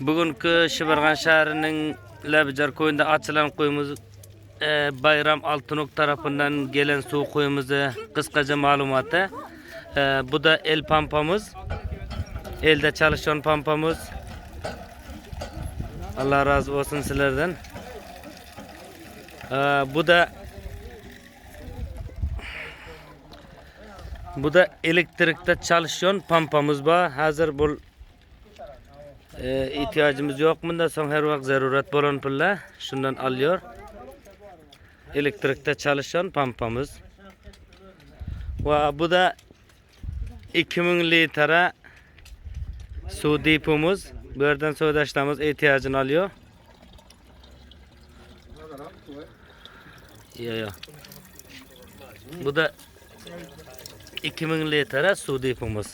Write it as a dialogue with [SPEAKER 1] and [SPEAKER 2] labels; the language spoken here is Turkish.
[SPEAKER 1] Bugünkü Şıbargan şehrinin Lebicar köyünde açılan kuyumuz e, Bayram Altınok tarafından gelen su kuyumuzu kıskaca malumatı. E, bu da el pampamız. Elde çalışan pampamız. Allah razı olsun sizlerden. E, bu da bu da elektrikte çalışan pampamız var. Hazır bu e, ihtiyacımız yok. Bundan sonra her vakit zaruret bolan pilla şundan alıyor. Elektrikte çalışan pampamız. Ve bu da 2000 litre su depomuz. Bu yerden ihtiyacını alıyor. Ya ya. Bu da 2000 litre su depomuz.